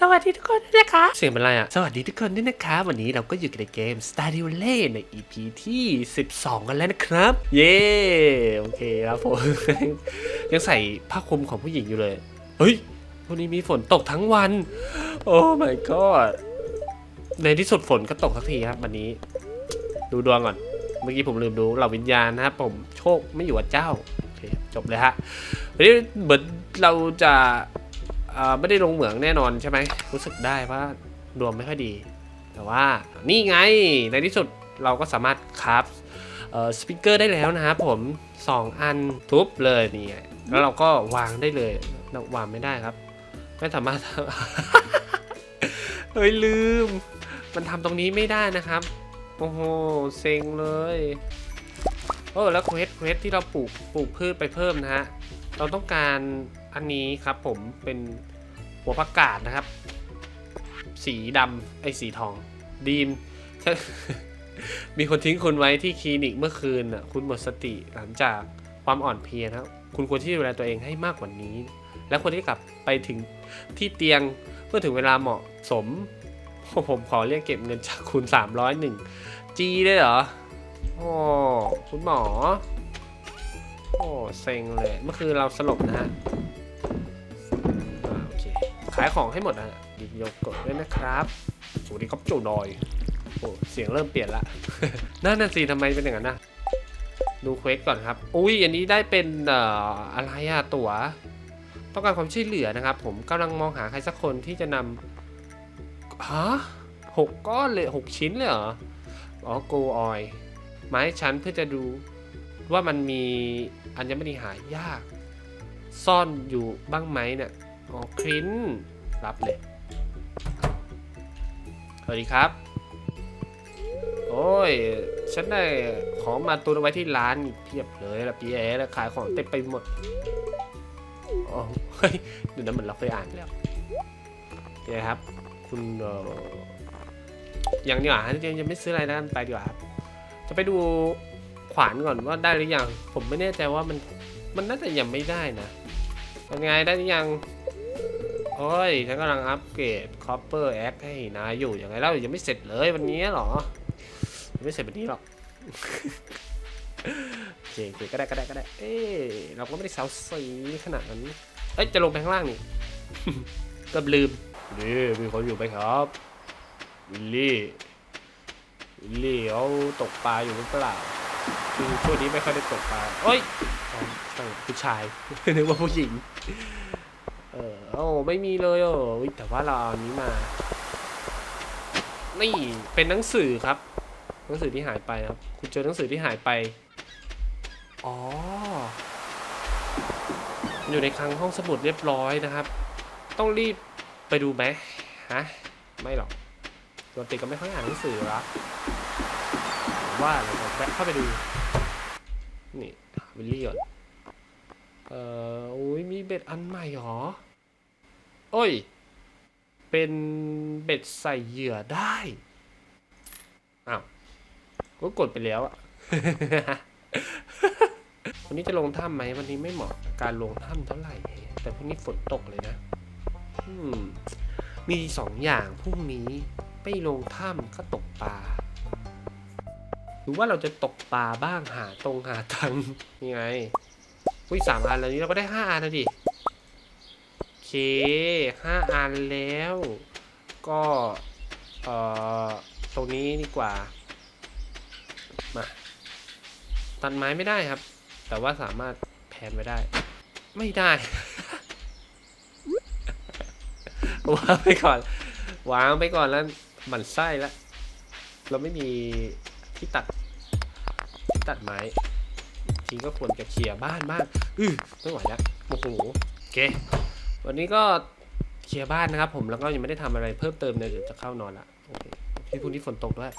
สวัสดีทุกคนด้วยนะคะ เสียงเป็นไรอะ สวัสดีทุกคนด้วยนะคะ วันนี้เราก็อยู่กันในเกม Stardew Valley ใน EP ที่ 12 กันแล้วนะครับ เย้โอเคครับผม ยังใส่ผ้าคลุมของผู้หญิงอยู่เลย เฮ้ยวันนี้มีฝนตกทั้งวัน โอ้ my god ในที่สุดฝนก็ตกสักทีครับวันนี้ ดูดวงก่อน เมื่อกี้ผมลืมดูเหล่าวิญญาณนะครับผมโชคไม่อยู่กับเจ้าโอเคจบเลยฮะวันนี้เหมือนเราจะ ไม่ได้ลงเหมืองแน่นอนใช่ไหมรู้สึกได้ว่าดวงไม่ค่อยดี แต่ว่านี่ไงในที่สุดเราก็สามารถคราฟสปิเกอร์ได้แล้วนะครับผม 2 อันทุบเลยนี่แล้วเราก็วางได้เลยวางไม่ได้ครับ ไม่สามารถเฮ้ยลืม มันทำตรงนี้ไม่ได้นะครับ โอ้โหเซ็งเลยโอ้แล้วเควสเควสที่เราปลูกปลูกพืชไปเพิ่มนะฮะเราต้องการ อันนี้ครับผมเป็นหัวผักกาดนะครับ สีดำไอ้สีทอง ดีมมีคนทิ้งคุณไว้ที่คลินิกเมื่อคืนน่ะคุณหมดสติหลังจากความอ่อนเพลียนะครับคุณควรที่จะดูแลตัวเองให้มากกว่านี้ และควรที่กลับไปถึงที่เตียงเมื่อถึงเวลาเหมาะสม ผมขอเรียกเก็บเงินจากคุณ 301จีได้เหรอโอ้คุณหมอ โอ้เซ็งเลย เมื่อคืนเราสลบนะฮะ ขายของให้หมดนะดีโยกดด้วยนะครับสวัสดีครับโจดอย โอ้เสียงเริ่มเปลี่ยนละ นั่นน่ะสิทำไมเป็นอย่างนั้นนะดูเควสก่อนครับ อุ้ยอันนี้ได้เป็นเอ่ออะไรอะตั๋ว ต้องการความช่วยเหลือนะครับ ผมกำลังมองหาใครสักคนที่จะนำฮะหกก้อนเลยหกชิ้นเลยเหรอ อ๋อโกออยมาให้ฉันเพื่อจะดูว่ามันมีอัญมณีหายาก ซ่อนอยู่บ้างไหมเนี่ย อ๋อครินรับเลย สวัสดีครับ โอ้ย ฉันได้ของมาตุนเอาไว้ที่ร้านเพียบเลยละพี่แอแล้วขายของเต็มไปหมดอ๋อเฮ้ยเดี๋ยวนั้นเหมือนเราเคยอ่านแล้วโอเคครับ คุณเอ่อยังดีกว่ายังยังไม่ซื้ออะไรนะไปดีกว่าครับจะไปดูขวานก่อนว่าได้หรือยัง ผมไม่แน่ใจว่ามันมันน่าจะยังไม่ได้นะเป็นไงได้หรือยัง โอ้ย ฉันกำลังอัปเกรด Copper X ให้นายอยู่ยังไงแล้วยังไม่เสร็จเลยวันนี้หรอยังไม่เสร็จวันนี้หรอกโอเคโอเคก็ได้ก็ได้ก็ได้ เอ้ยเราก็ไม่ได้เซาซีขนาดนั้น เอ้ยจะลงไปข้างล่างนี่เก็ลืมนี่มีคนอยู่ไหมครับวิลลี่วิลลี่เขาตกปลาอยู่หรือเปล่าคือช่วงนี้ไม่ค่อยได้ตกปลาเอ้ยอ๋อใช่ผู้ชายนึกว่าผู้หญิง เออโอ้ไม่มีเลยเอออุ๊ยแต่ว่าเราเอาอันนี้มา นี่เป็นหนังสือครับ หนังสือที่หายไปครับ คุณเจอหนังสือที่หายไป อ๋อ อยู่ในคลังห้องสมุดเรียบร้อยนะครับ ต้องรีบไปดูไหมฮะ ไม่หรอกปกติก็ไม่ค่อยอ่านหนังสือหรอกผมว่าเราจะแวะเข้าไปดู นี่วิลลี่ก่อนเอ่อ อุ้ยมีเบ็ดอันใหม่หรอ โอ้ย เป็นเบ็ดใส่เหยื่อได้ อ้าว ก็กดไปแล้วอะวันนี้จะลงถ้ำไหมวันนี้ไม่เหมาะกับการลงถ้ำเท่าไหร่ แต่พรุ่งนี้ฝนตกเลยนะ อืม มีสองอย่างพรุ่งนี้ไม่ลงถ้ำก็ตกปลาหรือว่าเราจะตกปลาบ้างหาตรงหาตังค์นี่ไงอุ้ยสามอันแล้วนี้เราก็ได้ห้าอันแล้วดิ ห้าอันแล้ว ก็เอ่อตรงนี้ดีกว่า มา ตัดไม้ไม่ได้ครับ แต่ว่าสามารถแพนไว้ได้ ไม่ได้ วางไปก่อน วางไปก่อนแล้วหมันไส้แล้ว เราไม่มีที่ตัด ที่ตัดไม้จริงก็ควรจะเคลียร์บ้านบ้าง อือไม่ไหวแล้วโอ้โหโอเค วันนี้ก็เคลียร์บ้านนะครับ ผมแล้วก็ยังไม่ได้ทำอะไรเพิ่มเติมเลยเดี๋ยวจะเข้านอนละโอเคที่พรุ่งนี้ฝนตกด้วย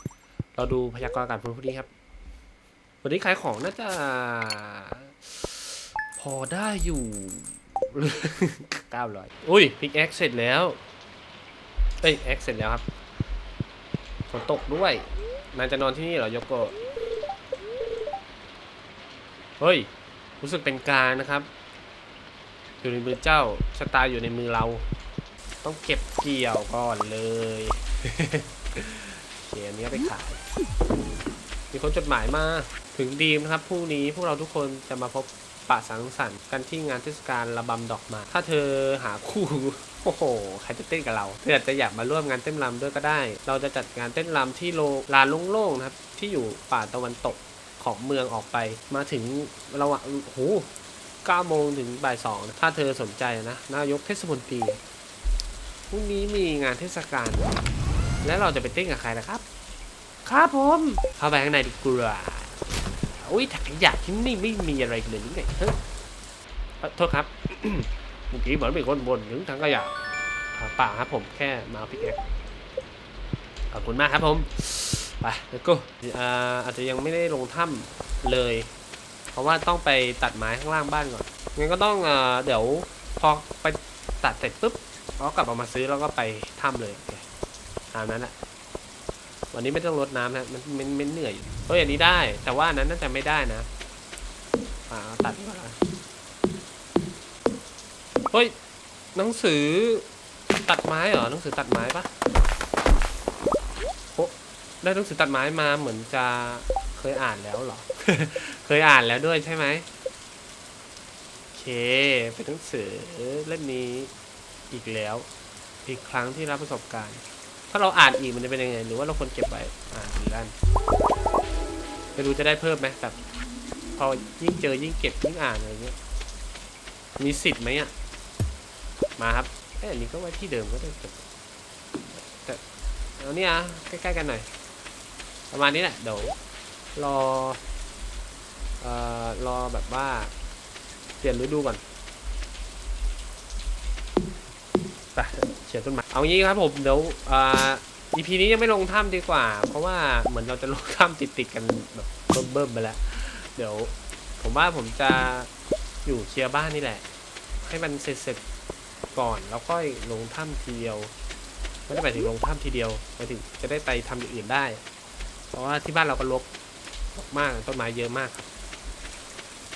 เราดูพยากรณ์อากาศพรุ่งนี้ครับ วันนี้ขายของน่าจะ พอได้อยู่เก้าร้อยอุ้ยพิกแอคเสร็จแล้วเอ้ยแอคเสร็จแล้วครับฝนตกด้วยนายจะนอนที่นี่เหรอยกโกะเฮ้ย รู้สึกเป็นกลารนะครับ อยู่ในมือเจ้าชะตาอยู่ในมือเรา ต้องเก็บเกี่ยวก่อนเลยเคอันนี้ไปขาย มีคนจดหมายมา ถึงดีมนะครับพรุ่งนี้พวกเราทุกคนจะมาพบปะสังสรรค์กันที่งานเทศกาลระบำดอกไมาถ้าเธอหาคู่โอ้โห ใครจะเต้นกับเรา เธออาจจะอยากมาร่วมงานเต้นรำด้วยก็ได้ เราจะจัดงานเต้นรำที่โลลานโล่งๆนะครับ ที่อยู่ป่าตะวันตกของเมืองออกไป มาถึงเราอะโอ้โห 9โมงถึงบ่ายสองนะถ้าเธอสนใจนะ นายกเทศมนตรีพรุ่งนี้มีงานเทศกาลแล้วเราจะไปเต้นกับใครล่ะครับ ครับผม เข้าไปข้างในดีกว่าอุ้ยถังขยะที่นี่ไม่มีอะไรเลยนี่ไงเฮ้ยเอ่อโทษครับเมื่อกี้เหมือนมีคนบ่นถึงถังขยะอ่าเปล่าครับผมแค่มาเอาพิกแอคขอบคุณมากครับผม ไปแล้วก็อ่าอาจจะยังไม่ได้ลงถ้ำเลย เพราะว่าต้องไปตัดไม้ข้างล่างบ้านก่อนงั้นก็ต้องอ่าเดี๋ยวพอไปตัดเสร็จปุ๊บเรากลับออกมาซื้อแล้วก็ไปถ้ำเลยตามนั้นแหละวันนี้ไม่ต้องรดน้ำนะมันมันมันเหนื่อยอยู่เฮ้ยอันนี้ได้ แต่ว่านั้นน่าจะไม่ได้นะอ่าเอาตัดก่อนนะเฮ้ยหนังสือตัดไม้เหรอหนังสือตัดไม้ปะโอ้ได้หนังสือตัดไม้มาเหมือนจะเคยอ่านแล้วเหรอ เคยอ่านแล้วด้วยใช่ไหมโอเค เป็นหนังสือเล่มนี้อีกแล้ว อีกครั้งที่รับประสบการณ์ ถ้าเราอ่านอีกมันจะเป็นยังไง หรือว่าเราควรเก็บไว้ อ่านอีกด้านไม่รู้จะได้เพิ่มไหมแบบพอยิ่งเจอยิ่งเก็บยิ่งอ่านอะไรเงี้ย มีสิทธิ์ไหมอะ มาครับเอ้ยอันนี้ก็ไว้ที่เดิมก็ได้แต่แต่เอาเนี่ยใกล้ๆกันหน่อย ประมาณนี้แหละ เดี๋ยวรอ อ่อรอแบบว่า เปลี่ยนฤดูก่อนไปเฉียดต้นไม้เอางี้ครับผมเดี๋ยวอ่า EP นี้ยังไม่ลงถ้ำดีกว่า เพราะว่าเหมือนเราจะลงถ้ำติดติดๆกันแบบเบิ่มๆไปแล้ว เดี๋ยว ผมว่าผมจะอยู่เคลียร์บ้านนี่แหละ ให้มันเสร็จๆก่อนแล้วค่อยลงถ้ำทีเดียวไม่ได้ไปถึงลงถ้ำทีเดียวไปถึงจะได้ไปทำอย่างอื่นได้ เพราะว่าที่บ้านเราก็รกมากต้นไม้เยอะมากครับ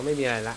ก็ไม่มีอะไรละ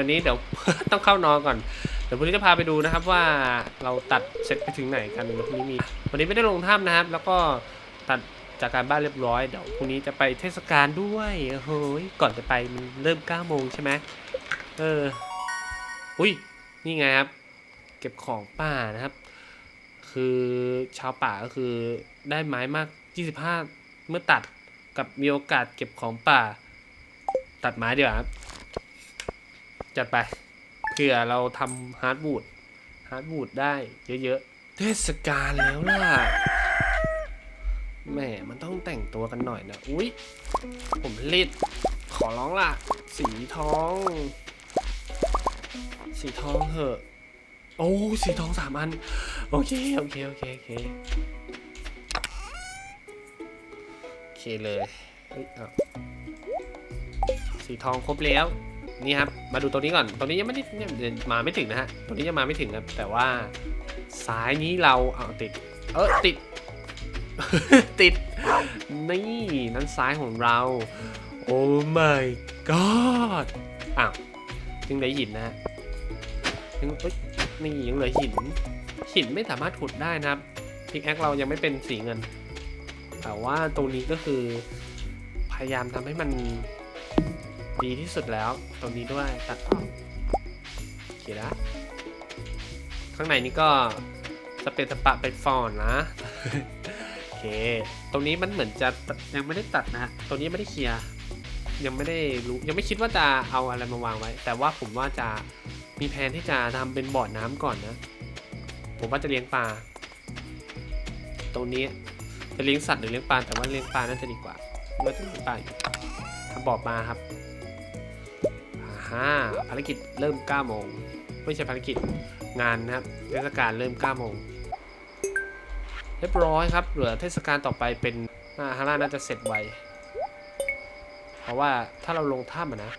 วันนี้เดี๋ยว ต้องเข้านอนก่อน เดี๋ยวพรุ่งนี้จะพาไปดูนะครับว่าเราตัดเสร็จไปถึงไหนกันวันพรุ่งนี้มี วันนี้ไม่ได้ลงถ้ำนะครับ แล้วก็ตัดจากการบ้านเรียบร้อย เดี๋ยวพรุ่งนี้จะไปเทศกาลด้วยโอ้ย ก่อนจะไปมันเริ่ม9โมงใช่ไหมเออ อุ้ย นี่ไงครับ เก็บของป่านะครับ คือชาวป่าก็คือได้ไม้มาก 25 เมื่อตัดกับมีโอกาสเก็บของป่า ตัดไม้ดีกว่าครับ จัดไปเผื่อเราทำฮาร์ดบูดฮาร์ดบูดได้เยอะๆ เทศกาลแล้วล่ะแหมมันต้องแต่งตัวกันหน่อยนะ อุ๊ย ผมรีดขอร้องล่ะ สีทอง สีทองเหอะ โอ้ สีทองสามอัน โอเค โอเค โอเค โอเค โอเคเลยเฮ้ยเอาสีทองครบแล้ว นี่ครับ มาดูตัวนี้ก่อนตัวนี้ยังไม่ได้มาไม่ถึงนะฮะตัวนี้ยังมาไม่ถึงครับ แต่ว่าซ้ายนี้เราเอาติด เออติด ติด นี่นั่นซ้ายของเรา โอ้ my god อ้าวยังเหลือหินนะฮะยังเอ้ยนี่ยังเหลือหิน หินไม่สามารถขุดได้นะครับพิกแอคเรายังไม่เป็นสีเงิน แต่ว่าตรงนี้ก็คือ พยายามทำให้มัน ดีที่สุดแล้ว ตรงนี้ด้วยตัดออกโอเคนะ ข้างในนี้ก็สเปซสปะเป็นฟอนนะโอเค ตรงนี้มันเหมือนจะยังไม่ได้ตัดนะฮะตรงนี้ไม่ได้เคลียร์ยังไม่ได้รู้ยังไม่คิดว่าจะเอาอะไรมาวางไว้ แต่ว่าผมว่าจะมีแผนที่จะทำเป็นบ่อน้ำก่อนนะ ผมว่าจะเลี้ยงปลาตรงนี้จะเลี้ยงสัตว์หรือเลี้ยงปลาแต่ว่าเลี้ยงปลาน่าจะดีกว่าว่าจะเลี้ยงปลาอยู่ทำบ่อปลาครับ อ่าภารกิจเริ่ม9โมงไม่ใช่ภารกิจงานนะครับเทศกาลเริ่ม9โมงเรียบร้อยครับ เหลือเทศกาลต่อไปเป็นอ่าฮาร่าน่าจะเสร็จไว เพราะว่าถ้าเราลงถ้ำนะ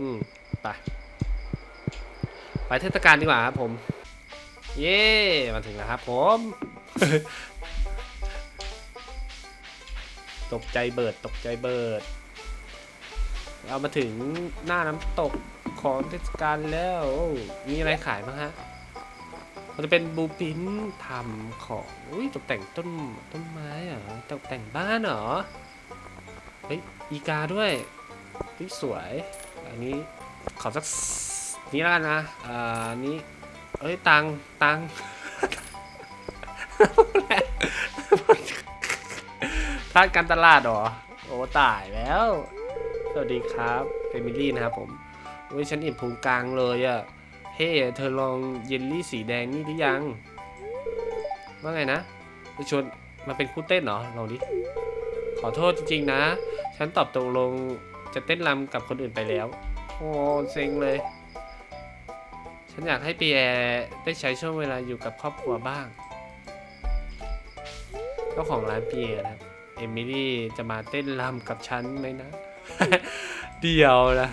อืม ไป ไปเทศกาลดีกว่าครับผม เย้มาถึงแล้วครับผม ตกใจเบิด ตกใจเบิด เรามาถึงหน้าน้ำตกของเทศกาลแล้ว มีอะไรขายบ้างฮะ มันจะเป็นบูปินทำของ อุ้ยตกแต่งต้นต้นไม้เหรอตกแต่งบ้านเหรอ เฮ้ย อีกาด้วยเฮ้ยสวย อันนี้ขอสักนี้แล้วกันนะ อ่านี้เอ้ย ตัง ตังทาสการตลาดเหรอ โอ้ ตายแล้ว สวัสดีครับเอมิลี่นะครับผมโอ้ยฉันอิ่มพุงกลางเลยอะเฮ้ เธอลองเยลลี่สีแดงนี่หรือยัง ว่าไงนะจะชวนมาเป็นคู่เต้นเหรอลองดิ ขอโทษจริงๆนะ ฉันตอบตกลงจะเต้นรำกับคนอื่นไปแล้ว โอ้เซ็งเลย ฉันอยากให้ปีแอร์ได้ใช้ช่วงเวลาอยู่กับครอบครัวบ้าง เจ้าของร้านปีแอร์นะครับ เอมิลี่จะมาเต้นรำกับฉันไหมนะ เดียวนะ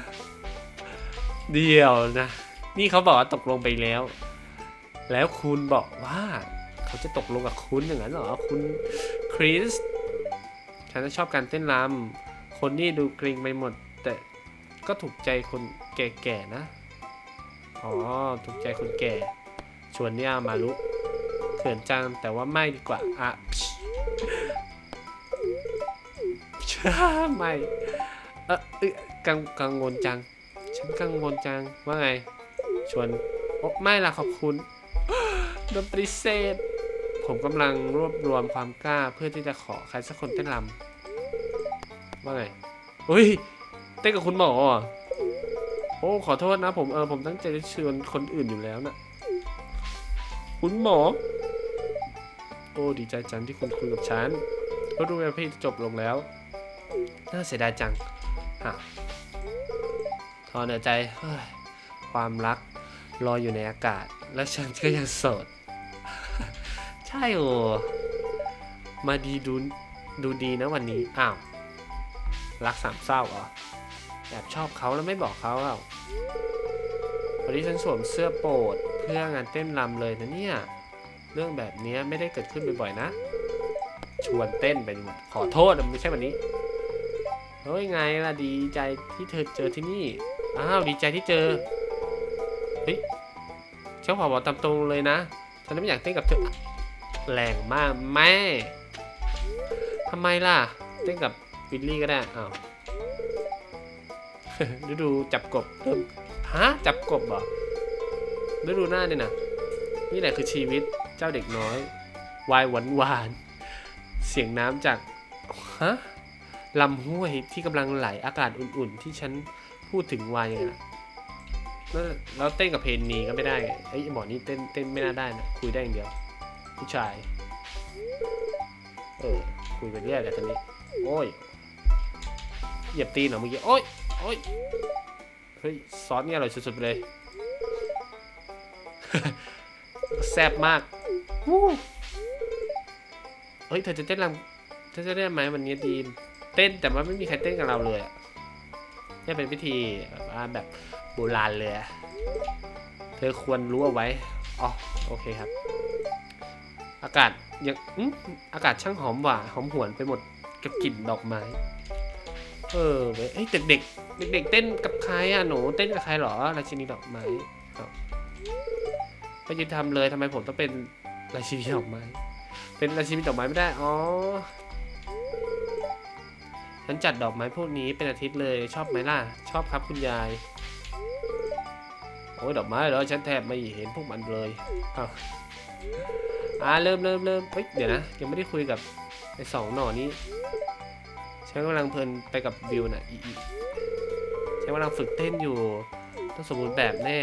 เดียวนะ นี่เขาบอกว่าตกลงไปแล้ว แล้วคุณบอกว่า เขาจะตกลงกับคุณอย่างนั้นเหรอคุณคริสฉันชอบการเต้นรำคนนี่ดูเกรงไปหมด แต่ก็ถูกใจคนแก่ๆนะ อ๋อ ถูกใจคนแก่ ชวนเนี่ยมาลุเขินจังแต่ว่าไม่ดีกว่า อะ ไม่ ออเอ้ยกังกังวลจัง ฉันกังวลจัง ว่าไง ชวนโอ้ไม่ละขอบคุณ โดนปฏิเสธ ผมกำลังรวบรวมความกล้าเพื่อที่จะขอใครสักคนเต้นรำว่าไงเฮ้ย เต้นกับคุณหมอโอ้ ขอโทษนะผมเออผมตั้งใจจะชวนคนอื่นอยู่แล้วน่ะ คุณหมอ โอ้ดีใจจังที่คุณคุยกับฉันเพราะดูแลพี่จบลงแล้ว น่าเสียดายจัง ฮะถอนหายใจความรักลอยอยู่ในอากาศ และฉันก็ยังโสด ใช่โอมาดีดูดูดีนะวันนี้อ้าวรักสามเศร้าเหรอแอบชอบเขาแล้วไม่บอกเขาเปล่าวันนี้ฉันสวมเสื้อโปรดเพื่องานเต้นรำเลยนะเนี่ย เรื่องแบบนี้ไม่ได้เกิดขึ้นบ่อยๆนะ ชวนเต้นไปหมดขอโทษนไม่ใช่วันนี้ เฮ้ยไงล่ะดีใจที่เธอเจอที่นี่ อ้าวดีใจที่เจอ เฮ้ยเจ้าขอบอกตามตรงเลยนะ ฉันไม่อยากเต้นกับเธอ แรงมากแม่ทำไมล่ะ เต้นกับวิลลี่ก็ได้ อ้าวฤดูจับกบเริ่มฮะจับกบเหรอฤดูหน้าเนี่ยนะนี่แหละคือชีวิตเจ้าเด็กน้อย วายหวานหวาน เสียงน้ำจาก ฮะ ลำห้วยที่กำลังไหลอากาศอุ่นๆ ที่ฉันพูดถึงวายยังไงล่ะแล้วแล้วเต้นกับเพนนีก็ไม่ได้ไงไอ้หมอนี่เต้นเต้นไม่น่าได้นะคุยได้อย่างเดียว ผู้ชาย เออคุยไปเรื่อยแหละตอนนี้ โอ้ยเหยียบตีนเหรอเมื่อกี้โอ้ยโอ้ยเฮ้ยซอสเนี่ยอร่อยสุดๆไปเลย แซ่บมากเฮ้ยเธอจะเต้นรำเธอจะเต้นไหมวันนี้ดีม เต้นแต่ว่าไม่มีใครเต้นกับเราเลยอะนี่เป็นพิธีแบบว่าแบบโบราณเลยอะเธอควรรู้เอาไว้ อ๋อ โอเคครับ อากาศยังออากาศช่างหอมหวานหอมหวนไปหมดกับกลิ่นดอกไม้ เออเว้ยเอ้ยเด็กเด็กเต้นกับใครอะหนูเต้นกับใครเหรอราชินีดอกไม้ไม่ยุติธรรมเลยทำไมผมต้องเป็นราชินีดอกไม้ เป็นราชินีดอกไม้ไม่ได้ อ๋อ ฉันจัดดอกไม้พวกนี้เป็นอาทิตย์เลยชอบไหมล่ะ ชอบครับคุณยาย โอ้ยดอกไม้เหรอฉันแทบไม่เห็นพวกมันเลยอ้าวอ่าเริ่มเริ่มเริ่มเฮ้ยเดี๋ยวนะ ยังไม่ได้คุยกับไอ้สองหน่อนี้ฉันกำลังเพลินไปกับวิวน่ะอีอีฉันกำลังฝึกเต้นอยู่ ต้องสมบูรณ์แบบแน่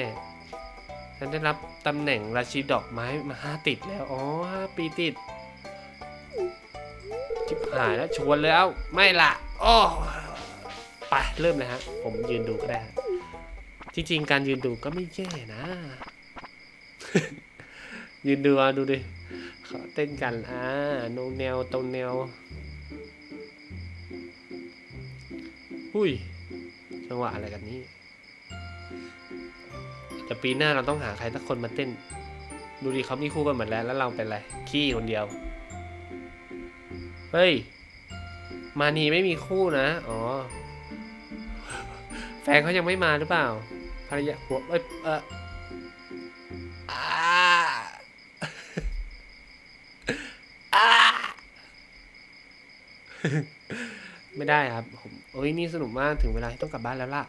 ฉันได้รับตำแหน่งราชีดอกไม้มาห้าติดแล้ว อ๋อห้าปีติดจิบหายแล้วชวนเลยเอ้าไม่ละ อ้อไปเริ่มเลยฮะ ผมยืนดูก็ได้ฮะจริง ๆ การยืนดูก็ไม่แย่นะ ยืนดูอะดูดิเขาเต้นกันอ่าโนแนวตรงแนวหุ้ย จังหวะอะไรกันนี้แต่ปีหน้าเราต้องหาใครสักคนมาเต้น ดูดิเขามีคู่กันหมดแล้วแล้วเราเป็นอะไร ขี้คนเดียว เฮ้ย มานีไม่มีคู่นะ อ๋อ แฟนเขายังไม่มาหรือเปล่า ภรรยาหัวเอ้ยเออไม่ได้ครับผมโอ้ยนี่สนุกมากถึงเวลาที่ต้องกลับบ้านแล้วล่ะ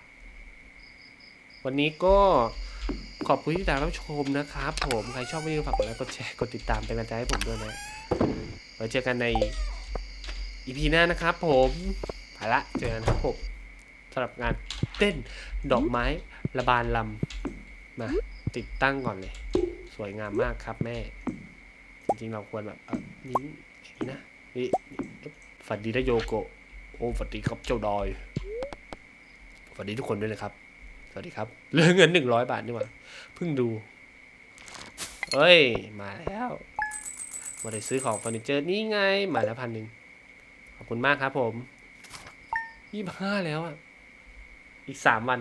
วันนี้ก็ขอบคุณที่ติดตามรับชมนะครับผม ใครชอบวิดีโอฝากกดไลค์กดแชร์กดติดตามเป็นกำลังใจให้ผมด้วยนะไว้เจอกันใน อีพีหน้านะครับผมไปละเจอกันครับผมสำหรับงานเต้นดอกไม้ระบานลำมาติดตั้งก่อนเลย สวยงามมากครับแม่ จริงๆเราควรแบบเออนี้นี้นะนี่ฝันดีนะโยโกโอ้ฝันดีครับเจ้าดอยฝันดีทุกคนด้วยนะครับ สวัสดีครับเหลือเงินหนึ่งร้อยบาทนี่หว่าเพิ่งดูเอ้ย มาแล้วมาได้ซื้อของเฟอร์นิเจอร์นี่ไง มาแล้วพันหนึ่ง คุณมากครับผมยี่ห้าแล้วอะ อีกสามวัน